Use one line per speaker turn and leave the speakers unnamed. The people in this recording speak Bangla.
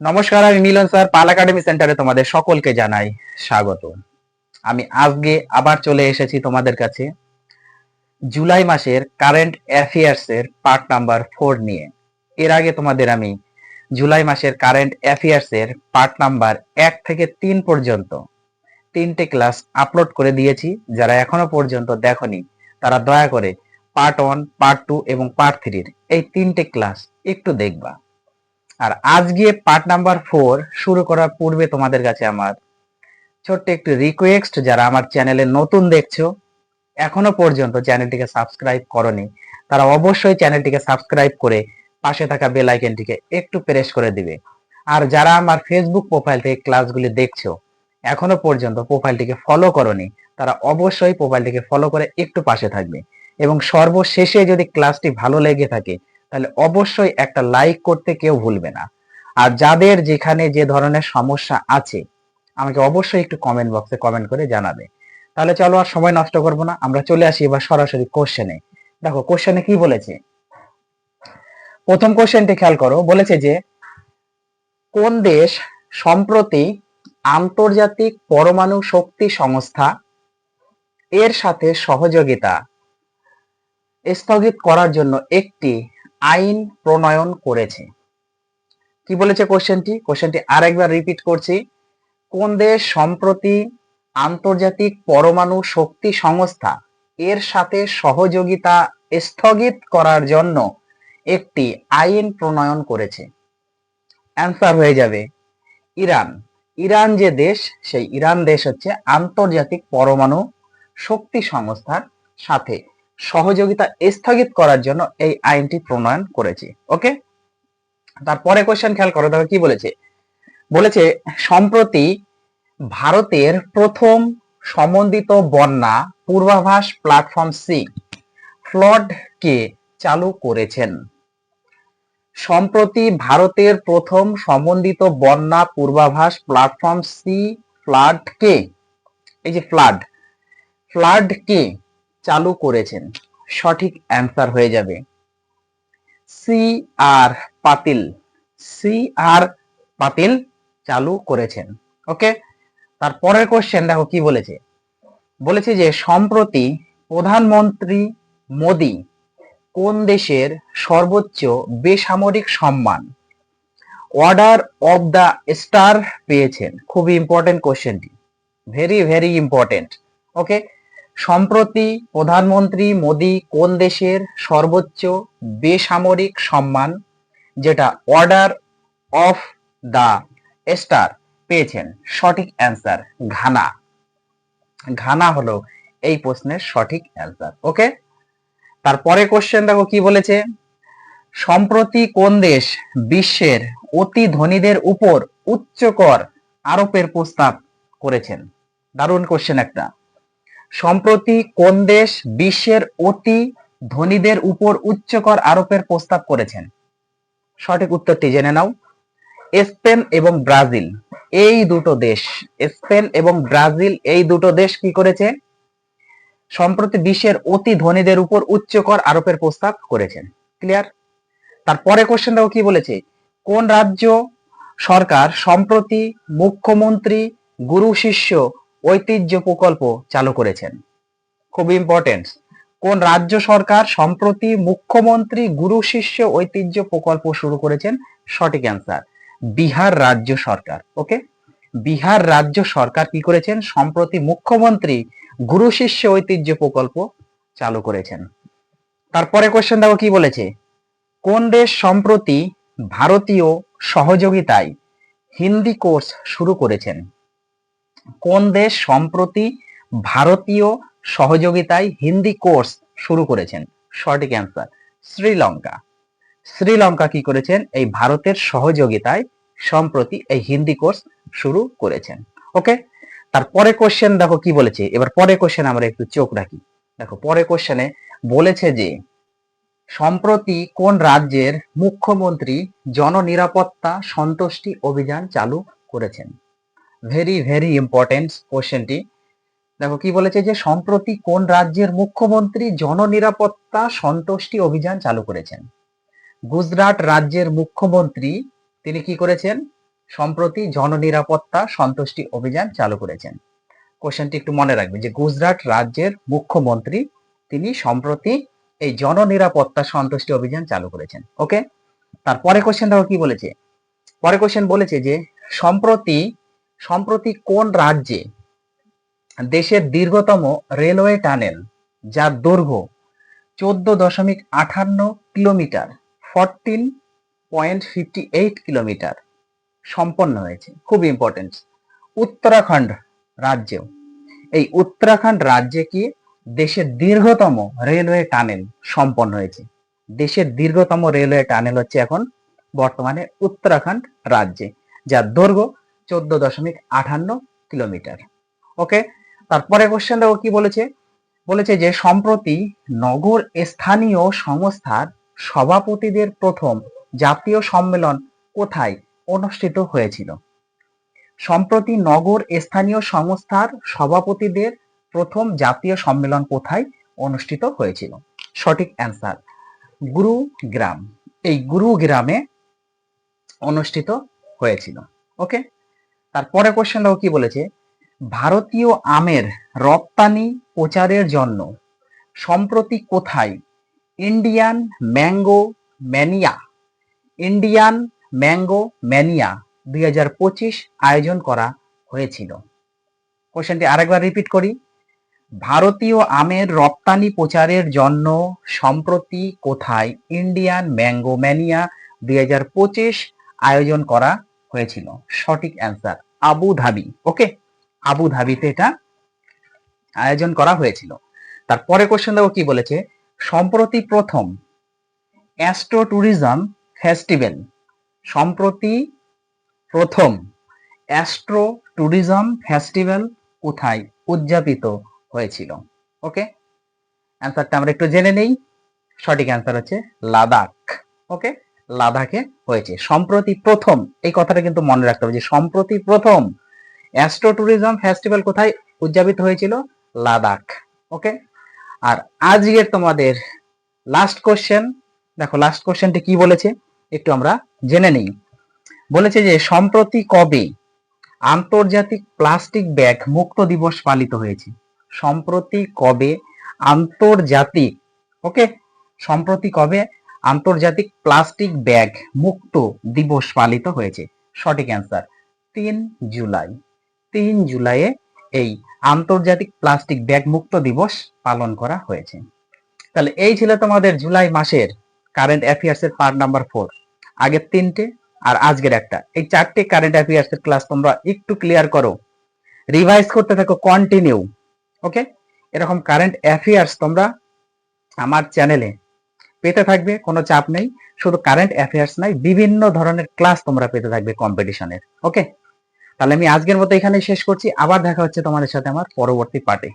নমস্কার, আমি মিলন স্যার, পাল একাডেমি সেন্টারে তোমাদের সকলকে জানাই স্বাগত। আমি আজকে আবার চলে এসেছি তোমাদের কাছে জুলাই মাসের কারেন্ট অ্যাফেয়ার্স এর পার্ট নাম্বার ফোর নিয়ে। এর আগে তোমাদের আমি জুলাই মাসের কারেন্ট অ্যাফেয়ার্স এর পার্ট নাম্বার এক থেকে তিন পর্যন্ত তিনটে ক্লাস আপলোড করে দিয়েছি। যারা এখনও পর্যন্ত দেখনি, তারা দয়া করে পার্ট ওয়ান পার্ট টু এবং পার্ট থ্রির এই তিনটে ক্লাস একটু দেখবা। আর আজকে পার্ট নাম্বার ফোর শুরু করার পূর্বে তোমাদের কাছে আমার ছোট্ট একটু রিকোয়েস্ট যারা আমার চ্যানেলে নতুন দেখছ, এখনও পর্যন্ত চ্যানেলটিকে সাবস্ক্রাইব করনি, তারা অবশ্যই চ্যানেলটিকে সাবস্ক্রাইব করে পাশে থাকা বেল আইকনটিকে একটু প্রেস করে দিবে। আর যারা আমার ফেসবুক প্রোফাইল থেকে ক্লাসগুলি দেখছ, এখনও পর্যন্ত প্রোফাইলটিকে ফলো করনি, তারা অবশ্যই প্রোফাইলটিকে ফলো করে একটু পাশে থাকবে। এবং সর্বশেষে যদি ক্লাসটি ভালো লেগে থাকে তাহলে অবশ্যই একটা লাইক করতে কেউ ভুলবে না। আর যাদের যেখানে যে ধরনের সমস্যা আছে, আমাকে অবশ্যই একটু কমেন্ট বক্সে কমেন্ট করে জানাবে। তাহলে চলো আর সময় নষ্ট করব না, আমরা চলে আসি এবার সরাসরি কোশ্চেনে দেখো কোশ্চেনে কি বলেছে? প্রথম কোশ্চেনটি খেয়াল করো, বলেছে যে, কোন দেশ সম্প্রতি আন্তর্জাতিক পরমাণু শক্তি সংস্থা এর সাথে সহযোগিতা স্থগিত করার জন্য একটি আইন প্রণয়ন করেছে। কি বলেছে কোশ্চেনটি কোশ্চেনটি আরেকবার রিপিট করছি। কোন দেশ সম্প্রতি আন্তর্জাতিক পরমাণু শক্তি সংস্থা এর সাথে সহযোগিতা স্থগিত করার জন্য একটি আইন প্রণয়ন করেছে? অ্যান্সার হয়ে যাবে। ইরান। ইরান যে দেশ, সেই ইরান দেশ হচ্ছে আন্তর্জাতিক পরমাণু শক্তি সংস্থার সাথে সহযোগিতা স্থগিত করার জন্য এই আইনটি প্রণয়ন করেছে, ওকে? তারপরে কোশ্চেন খেয়াল করো, দেখো কি বলেছে? বলেছে, সম্প্রতি ভারতের প্রথম সমন্বিত বন্যা পূর্বাভাস প্ল্যাটফর্ম সি ফ্লড কে চালু করেছেন। সম্প্রতি ভারতের প্রথম সমন্বিত বন্যা পূর্বাভাস প্ল্যাটফর্ম সি ফ্লাড কে? এই যে ফ্লাড ফ্লাড কে চালু করেছেন। সঠিক অ্যান্সার হয়ে যাবে। সি আর পাতিল। সি আর পাতিল চালু করেছেন। ওকে তারপরের কোশ্চেন দেখো কি বলেছে? বলেছে যে, সম্প্রতি প্রধানমন্ত্রী মোদি কোন দেশের সর্বোচ্চ বেসামরিক সম্মান অর্ডার অফ দ্য স্টার পেয়েছেন? খুবই ইম্পর্টেন্ট কোশ্চেনটি ভেরি ভেরি ইম্পর্টেন্ট ওকে সম্প্রতি প্রধানমন্ত্রী মোদি কোন দেশের সর্বোচ্চ বেসামরিক সম্মান, যেটা অর্ডার অফ দা স্টার পেয়েছেন? সঠিক অ্যান্সার ঘানা। ঘানা হলো এই প্রশ্নের সঠিক অ্যান্সার ওকে তারপরে কোশ্চেন দেখো কি বলেছে? সম্প্রতি কোন দেশ বিশ্বের অতি ধনীদের উপর উচ্চ কর আরোপের প্রস্তাব করেছেন? দারুণ কোশ্চেন একটা। সম্প্রতি কোন দেশ বিশ্বের অতি ধনীদের উপর উচ্চ কর আরোপের প্রস্তাব করেছেন? সঠিক উত্তরটি জেনে নাও। স্পেন এবং ব্রাজিল, এই দুটো দেশ। স্পেন এবং ব্রাজিল, এই দুটো দেশ কি করেছে? সম্প্রতি বিশ্বের অতি ধনীদের উপর উচ্চ কর আরোপের প্রস্তাব করেছেন। ক্লিয়ার তারপরে কোশ্চেন কি বলেছে? কোন রাজ্য সরকার সম্প্রতি মুখ্যমন্ত্রী, গুরু শিষ্য ঐতিহ্য প্রকল্প চালু করেছেন। খুব ইম্পর্টেন্ট কোন রাজ্য সরকার সম্প্রতি মুখ্যমন্ত্রী গুরু শিষ্য ঐতিহ্য প্রকল্প শুরু করেছেন? সঠিক অ্যান্সার বিহার রাজ্য সরকার। ওকে বিহার রাজ্য সরকার কি করেছেন? সম্প্রতি মুখ্যমন্ত্রী গুরু শিষ্য ঐতিহ্য প্রকল্প চালু করেছেন। তারপরে কোশ্চেন দেখো কি বলেছে? কোন দেশ সম্প্রতি ভারতীয় সহযোগিতায় হিন্দি কোর্স শুরু করেছেন? কোন দেশ সম্প্রতি ভারতীয় সহযোগিতায় হিন্দি কোর্স শুরু করেছেন? সঠিক অ্যান্সার শ্রীলঙ্কা। শ্রীলঙ্কা কি করেছেন? এই ভারতের সহযোগিতায় সম্প্রতি এই হিন্দি কোর্স শুরু করেছেন। ওকে? তারপরে কোশ্চেন দেখো কি বলেছে? এবার পরে কোশ্চেন আমরা একটু চোখ রাখি। দেখো পরে কোশ্চেনে বলেছে যে, সম্প্রতি কোন রাজ্যের মুখ্যমন্ত্রী জননিরাপত্তা সন্তুষ্টি অভিযান চালু করেছেন? ভেরি ভেরি ইম্পর্টেন্ট কোশ্চেনটি দেখো, কি বলেছে যে, সম্প্রতি কোন রাজ্যের মুখ্যমন্ত্রী জননিরাপত্তা সন্তুষ্টি অভিযান চালু করেছেন? গুজরাট রাজ্যের মুখ্যমন্ত্রী, তিনি কি করেছেন? সম্প্রতি জননিরাপত্তা সন্তুষ্টি অভিযান চালু করেছেন। কোশ্চেনটি একটু মনে রাখবে যে, গুজরাট রাজ্যের মুখ্যমন্ত্রী, তিনি সম্প্রতি এই জননিরাপত্তা সন্তুষ্টি অভিযান চালু করেছেন। ওকে তারপরে কোশ্চেন দেখো কি বলেছে? পরে কোশ্চেন বলেছে যে, সম্প্রতি সম্প্রতি কোন রাজ্যে দেশের দীর্ঘতম রেলওয়ে টানেল যার দৈর্ঘ্য চোদ্দ দশমিক আঠান্ন kilometre fourteen point fifty eight kilometre সম্পন্ন হয়েছে? খুব ইম্পর্টেন্ট উত্তরাখণ্ড রাজ্যেও। এই উত্তরাখণ্ড রাজ্যে কি দেশের দীর্ঘতম রেলওয়ে টানেল সম্পন্ন হয়েছে? দেশের দীর্ঘতম রেলওয়ে টানেল হচ্ছে এখন বর্তমানে উত্তরাখণ্ড রাজ্যে, যার দৈর্ঘ্য চোদ্দ দশমিক আঠান্ন কিলোমিটার। ওকে তারপরে কোশ্চেন দেখো কি বলেছে? বলেছে যে, সম্প্রতি নগর স্থানীয় সংস্থার সভাপতিদের প্রথম জাতীয় সম্মেলন কোথায় অনুষ্ঠিত হয়েছিল? সম্প্রতি নগর স্থানীয় সংস্থার সভাপতিদের প্রথম জাতীয় সম্মেলন কোথায় অনুষ্ঠিত হয়েছিল? সঠিক অ্যান্সার গুরুগ্রাম। এই গুরুগ্রামে অনুষ্ঠিত হয়েছিল। ওকে তারপরে কোশ্চেন দেখো কি বলেছে? ভারতীয় আমের রপ্তানি প্রচারের জন্য সম্প্রতি কোথায়? Indian mango mania Indian mango mania দুই হাজার পঁচিশ আয়োজন করা হয়েছিল। কোশ্চেনটি আরেকবার রিপিট করি। ভারতীয় আমের রপ্তানি প্রচারের জন্য সম্প্রতি কোথায়? ইন্ডিয়ান ম্যাঙ্গো ম্যানিয়া দুই হাজার পঁচিশ আয়োজন করা হয়েছিল। সঠিক answer Abu Dhabi okay Abu ধাবিতে এটা আয়োজন করা হয়েছিল। তারপরে কোশ্চেন দেখো কি বলেছে? সম্প্রতি প্রথম অ্যাস্ট্রো ট্যুরিজম ফেস্টিভ্যাল সম্প্রতি প্রথম অ্যাস্ট্রো ট্যুরিজম ফেস্টিভ্যাল কোথায় উদযাপিত হয়েছিল? ওকে অ্যান্সারটা আমরা একটু জেনে নেই। সঠিক অ্যান্সার হচ্ছে লাদাখ ওকে লাদাখে হয়েছে। সম্প্রতি প্রথম, এই কথাটা কিন্তু মনে রাখতে হবে যে সম্প্রতি প্রথম অ্যাস্ট্রো ট্যুরিজম ফেস্টিভ্যাল কোথায় উদযাপিত হয়েছিল? লাদাখ ওকে আর আজকের তোমাদের লাস্ট কোশ্চেন দেখো লাস্ট কোশ্চেনটি কি বলেছে? একটু আমরা জেনে নেই। বলেছে যে সম্প্রতি কবে আন্তর্জাতিক প্লাস্টিক ব্যাগ মুক্ত দিবস পালিত হয়েছে? সম্প্রতি কবে আন্তর্জাতিক ওকে সম্প্রতি কবে আন্তর্জাতিক প্লাস্টিক ব্যাগ মুক্ত দিবস পালিত হয়েছে। সঠিক অ্যান্সার তিন জুলাই। তিন জুলাইয়ে এই আন্তর্জাতিক প্লাস্টিক ব্যাগ মুক্ত দিবস পালন করা হয়েছে। তাহলে এই ছিল তোমাদের জুলাই মাসের কারেন্ট অ্যাফেয়ার্স এর পার্ট নাম্বার ফোর আগের তিনটে আর আজকের একটা। এই চারটে কারেন্ট অ্যাফেয়ার্স এর ক্লাস তোমরা একটু ক্লিয়ার করো। রিভাইজ করতে থাকো কন্টিনিউ ওকে এরকম কারেন্ট অ্যাফেয়ার্স তোমরা আমার চ্যানেলে পেতে থাকবে, কোনো চাপ নেই। শুধু কারেন্ট অ্যাফেয়ার্স নাই, বিভিন্ন ধরনের ক্লাস তোমরা পেতে থাকবে কম্পিটিশনের ওকে তাহলে আমি আজকের মতো এখানে শেষ করছি। আবার দেখা হচ্ছে তোমাদের সাথে আমার পরবর্তী পার্টে